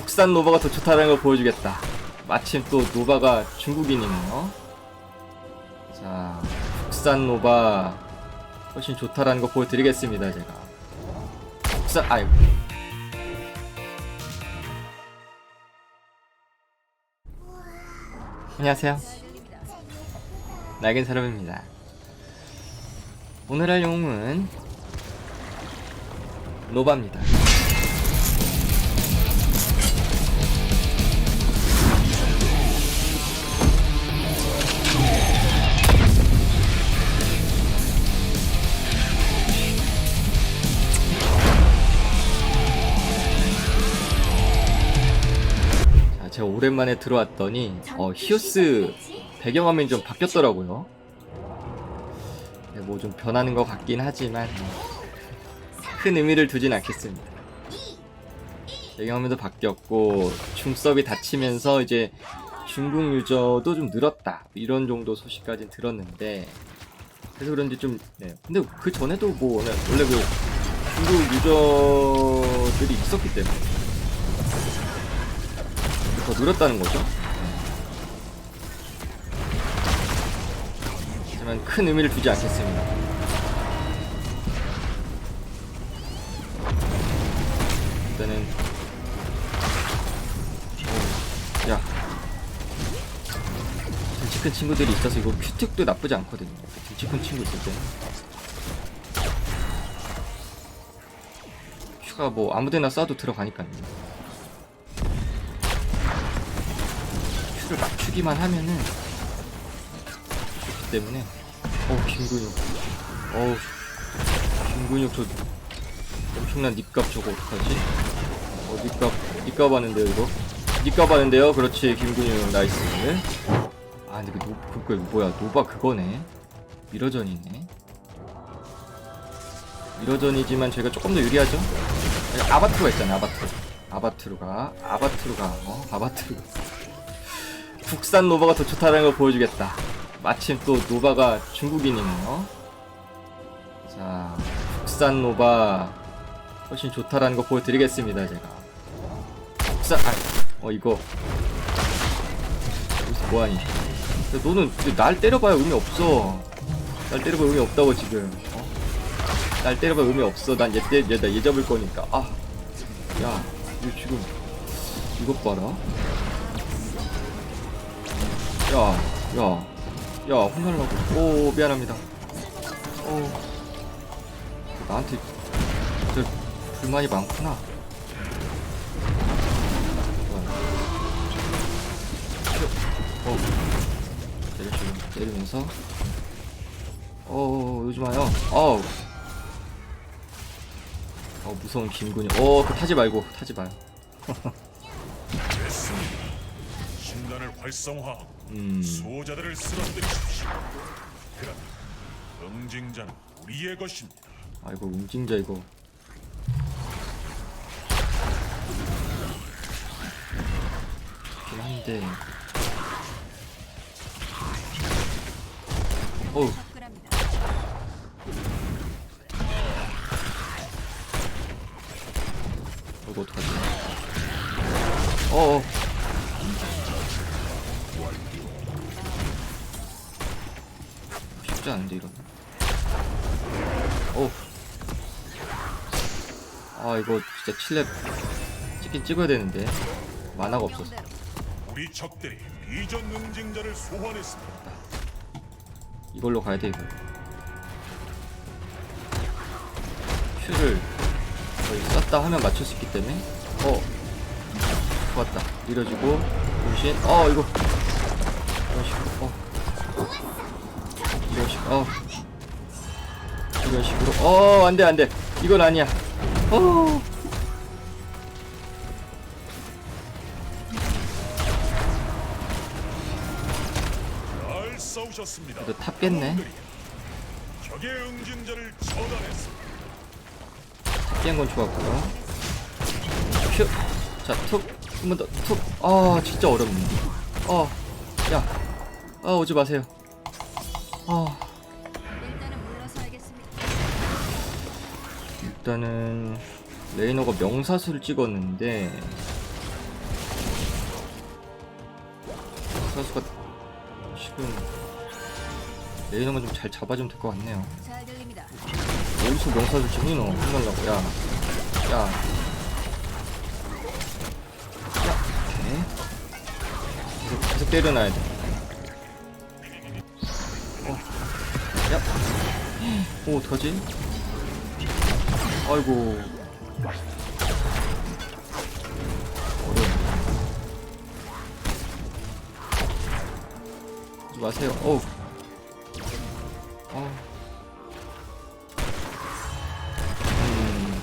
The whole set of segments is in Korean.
국산 노바가 더 좋다는 걸 보여주겠다. 마침 또 노바가 중국인이네요. 자, 국산 노바 훨씬 좋다라는 거 보여드리겠습니다, 제가. 국산, 아이고. 안녕하세요. 낡은 사람입니다. 오늘 할 영웅은 노바입니다. 오랜만에 들어왔더니 어, 히오스 배경화면이 좀 바뀌었더라고요. 네, 뭐좀 변하는 것 같긴 하지만 큰 의미를 두진 않겠습니다. 배경화면도 바뀌었고 중섭이 닫히면서 이제 중국 유저도 좀 늘었다 이런 정도 소식까지는 들었는데 그래서 그런지 좀 네. 근데 그 전에도 뭐 원래, 그 중국 유저들이 있었기 때문에 더 늘었다는 거죠. 하지만 큰 의미를 두지 않겠습니다. 일단은 오, 야 등치 큰 친구들이 있어서 이거 큐특도 나쁘지 않거든요. 등치 큰 친구 있을 때는 큐가 뭐 아무데나 쏴도 들어가니까요. 맞추기만 하면은 좋기 때문에. 어 김근육 어우. 김근육 저 엄청난 닉값 저거 어떡하지? 어 닉값 닉값 하는데요 이거? 닉값 하는데요? 그렇지 김근육 나이스. 아 근데 그 노, 그거 뭐야 노바 그거네? 미러전이네. 미러전이지만 저희가 조금 더 유리하죠? 아바트가 있잖아요 아바트. 아바트루가 아바트루가. 어 아바트루가 국산 노바가 더 좋다는 걸 보여주겠다. 마침 또 노바가 중국인이네요. 자, 국산 노바 훨씬 좋다라는 거 보여드리겠습니다, 제가. 국산, 아, 어 이거 여기서 뭐하니? 야, 너는 날 때려봐야 의미 없어. 날 때려봐 의미 없다고 지금. 어? 날 때려봐 의미 없어. 난얘 때, 얘, 나얘 잡을 거니까. 아, 야, 이거 지금 이것 봐라. 야, 야, 야, 혼날라고. 오, 미안합니다. 오, 나한테 저 불만이 많구나. 어, 때려주고, 때리면서. 어, 요즘 와요. 어우. 어, 무서운 김군이. 어, 그 타지 말고, 타지 마요. 활성화하고 음. 수호자들을 쓰러뜨리십시오. 그럼 응징자는 우리의 것입니다. 아이고, 움직자 이거. 좋긴 한데. 어우. 이거 어떡하지? 어어. 아, 이거 진짜 칠렙 찍긴 찍어야 되는데. 만화가 없어서. 우리 적들이 비전 응징자를 소환했습니다. 이걸로 가야 돼, 이거. 큐를 거의 썼다 하면 맞출 수 있기 때문에. 어. 좋았다. 밀어주고, 동시에, 어, 이거. 이런 식으로, 어. 이런 식으로, 어. 이런 식으로, 어, 안 돼, 안 돼. 이건 아니야. 어. 잘 싸우셨습니다. 그래도. 적의 응징자를 처단했습니다. 깬건 좋았고요. 큐. 자, 툭. 한 번 더. 툭. 아, 진짜 어렵네. 어. 야. 아, 오지 마세요. 아. 일단은 레이너가 명사수를 찍었는데 명사수가 지금 레이너만 좀 잘 잡아주면 될 것 같네요 여기서 명사수 찍니 너 혼날라고 야 야. 야, 오케이. 계속, 계속 때려놔야 돼. 어. 야. 오, 어떡하지? 아이고. 어려워. 마세요. 어우. 어. 음.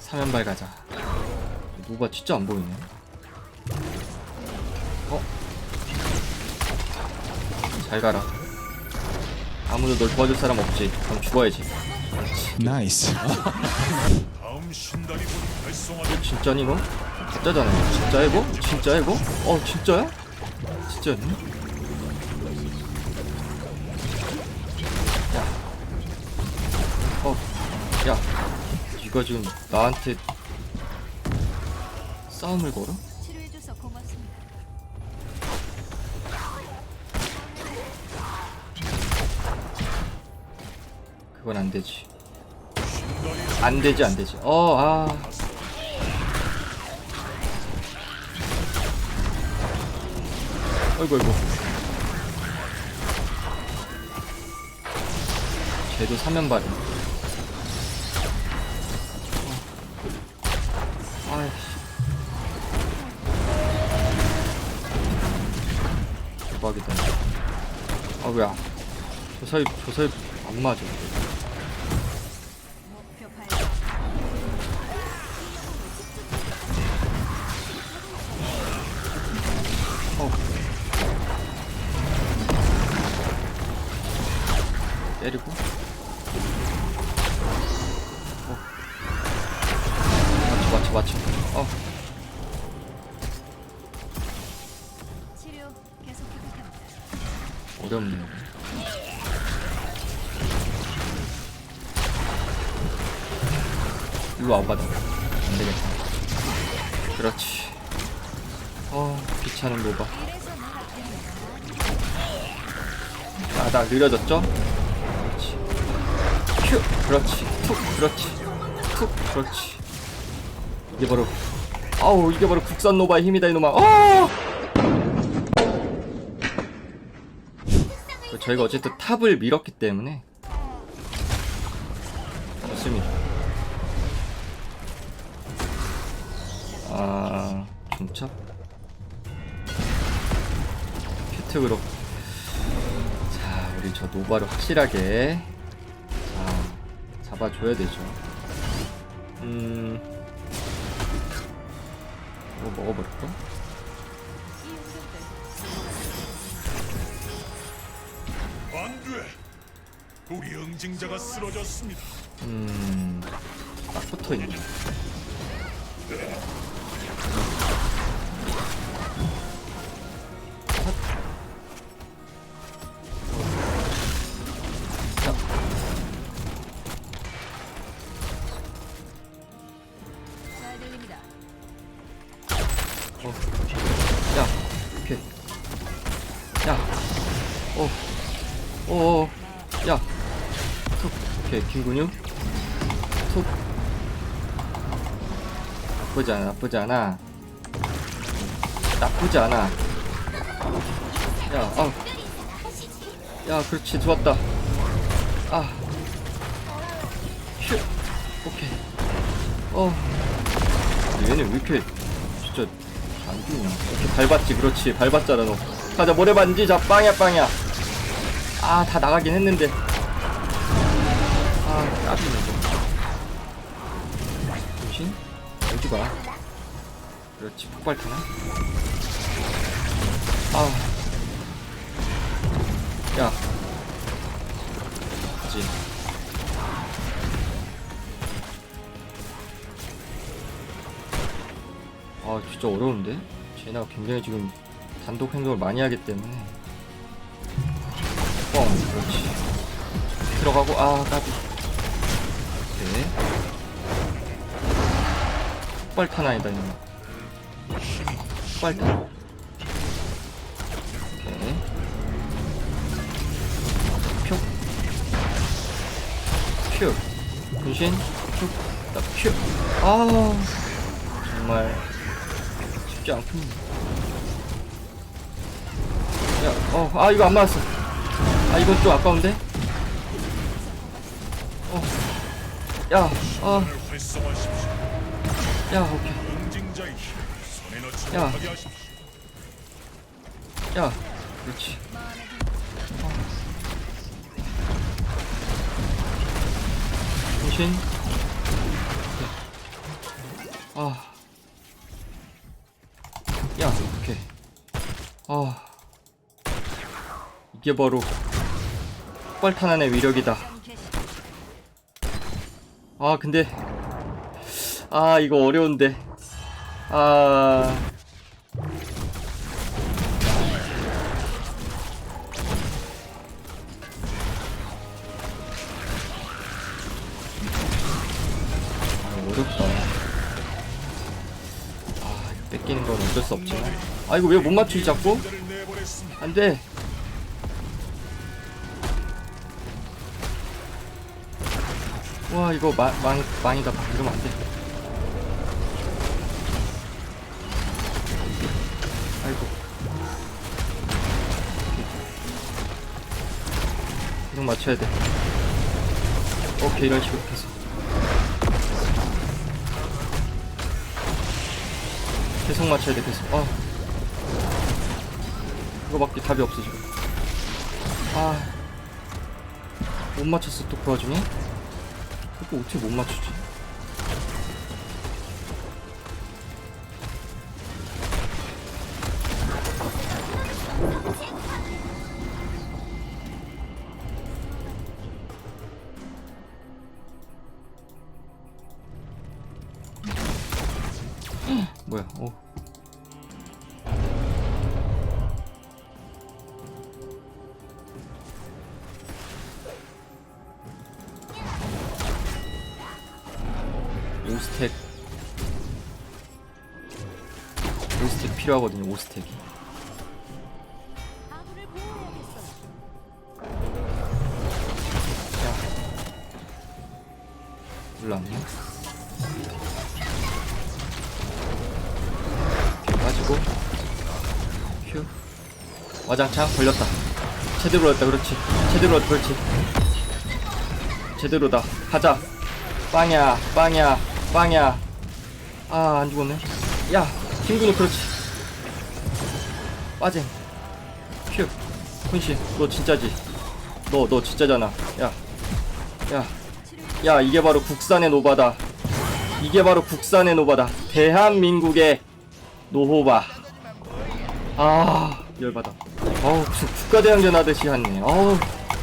사면발 가자. 노바 진짜 안 보이네. 어? 잘 가라. 아무도 널 도와줄 사람 없지. 그럼 죽어야지. Nice. 다음 신단이 곧 이거 진짜니 이거? 가짜잖아. 진짜야 이거? 진짜야 이거? 어 진짜야? 진짜였네? 야. 어. 야. 이거 지금 나한테 싸움을 걸어? 그건 안 되지. 안 되지 안 되지. 어 아. 어이구 어이구. 쟤도 사면발이. 어. 아이씨. 대박이다. 아 뭐야? 저 사이 안 맞아. 어. 때리고. 어. 맞춰, 맞춰, 맞춰. 어. 어렵네요. 일로 와봐, 너. 안 되겠다. 그렇지. 어, 귀찮은 노바. 이래서 내가 됩니다. 아, 나 느려졌죠? 그렇지. 큐! 그렇지. 툭! 그렇지. 툭! 그렇지. 이게 바로, 아우, 이게 바로 국산 노바의 힘이다, 이놈아. 어! 그 저희가 어쨌든 탑을 밀었기 때문에. 좋습니다. 아, 중첩? 큐특으로 자, 우리 저 노바를 확실하게 자, 잡아줘야 되죠. 음, 이거 먹어버릴까? 안돼. 우리 응징자가 쓰러졌습니다. 음, 딱 붙어 있네. 어, 야, 오케이. 야, 어, 어, 어, 야, 툭, 오케이, 긴 근육, 툭. 나쁘지 않아, 나쁘지 않아. 나쁘지 않아. 야, 아, 야, 그렇지, 좋았다. 아, 휴, 오케이. 어, 얘네 왜 이렇게 진짜 안 죽냐? 이렇게 밟았지, 그렇지, 밟았잖아 너. 가자, 모래 반지, 자, 빵이야, 빵이야. 아, 다 나가긴 했는데. 아, 까비네 봐. 그렇지, 폭발 타나? 아. 야. 그치. 아 진짜 어려운데? 제나가 굉장히 지금 단독 행동을 많이 하기 때문에 뻥 그렇지 들어가고 아 까비 오케이 폭발탄 아니다 이놈 폭발탄. 오케이 퓨. 퓨. 분신. 퓨. 아 정말 쉽지 않군 야어아 이거 안 맞았어. 아 이건 좀 아까운데? 어야아 야 오케이 야. 야 그렇지 정신 아. 야, 오케이. 아. 이게 바로 폭발탄환의 위력이다. 아, 근데 아, 이거 어려운데. 아. 아, 어렵다. 아, 뺏기는 건 어쩔 수 없지만. 아, 이거 왜 못 맞추지 자꾸? 안 돼. 와, 이거 마, 망, 망이다. 이러면 안 돼. 맞춰야 돼. 오케이, 이런 식으로 계속. 계속 맞춰야 돼, 계속. 아. 이거밖에 답이 없어 지금 아못 맞췄어 또 그 와중에 이거 어떻게 못 맞추지 5스택. 5스택 필요하거든요 5스택이. 올라왔네 빠지고. 휴 와장창 걸렸다. 제대로였다 그렇지. 제대로였다 그렇지. 제대로다. 가자. 빵이야 빵이야. 빵야. 아 안 죽었네. 야 김군이 그렇지. 빠짐. 휴 훈씨 너 진짜지? 너너 진짜잖아. 야 야 야 이게 바로 국산의 노바다. 이게 바로 국산의 노바다. 대한민국의 노호바. 아 열받아. 어우 무슨 국가대항전 하듯이 하네. 어우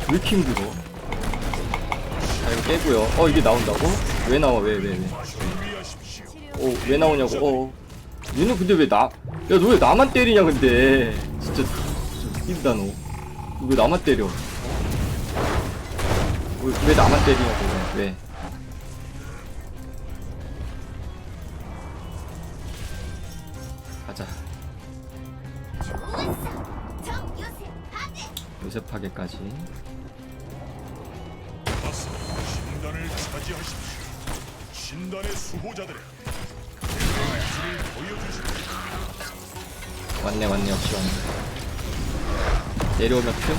왜 이렇게 힘들어? 자 이거 깨고요. 어 이게 나온다고? 왜 나와 왜 왜왜 준비하십시오. 어, 왜 나오냐고. 어. 얘는 근데 왜 나, 야, 너 왜 나만 때리냐, 근데. 진짜, 웃긴다, 너. 너왜 나만 때려? 왜, 왜 나만 때리냐고, 왜. 가자. 요셉하게까지. 신단을 차지하십시오. 신단의 수호자들의 의지를 보여주십시오. 왔네, 왔네, 역시 왔네. 내려오면 큐.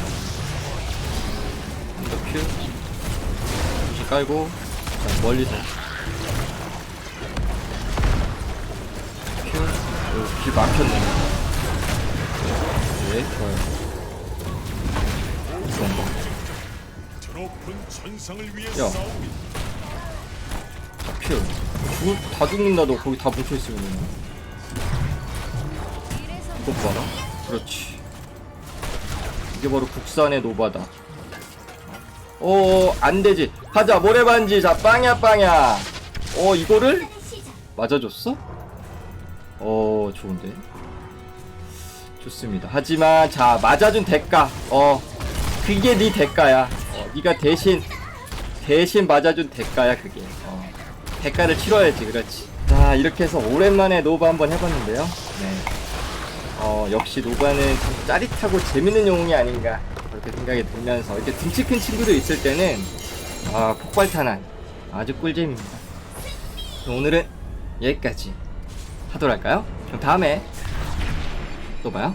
한더 큐. 잠시 깔고, 자, 멀리서. 큐. 어, 길 막혔네. 네, 좋아요. 좋은 거. 드높은 천상을 위해 야. 싸웁니 큐. 죽을, 다 죽는다, 너 거기 다 뭉쳐있으면. 이것 봐라. 그렇지. 이게 바로 국산의 노바다. 어, 안 되지. 가자, 모래반지. 자, 빵야, 빵야. 어, 이거를? 맞아줬어? 어, 좋은데. 좋습니다. 하지만, 자, 맞아준 대가. 어, 그게 네 대가야. 어, 네가 대신, 대신 맞아준 대가야, 그게. 어, 대가를 치러야지, 그렇지. 자, 이렇게 해서 오랜만에 노바 한번 해봤는데요. 네. 어, 역시 노바는 참 짜릿하고 재밌는 영웅이 아닌가 그렇게 생각이 들면서 이렇게 등치 큰 친구도 있을 때는 아, 폭발탄환 아주 꿀잼입니다. 오늘은 여기까지 하도록 할까요? 그럼 다음에 또 봐요.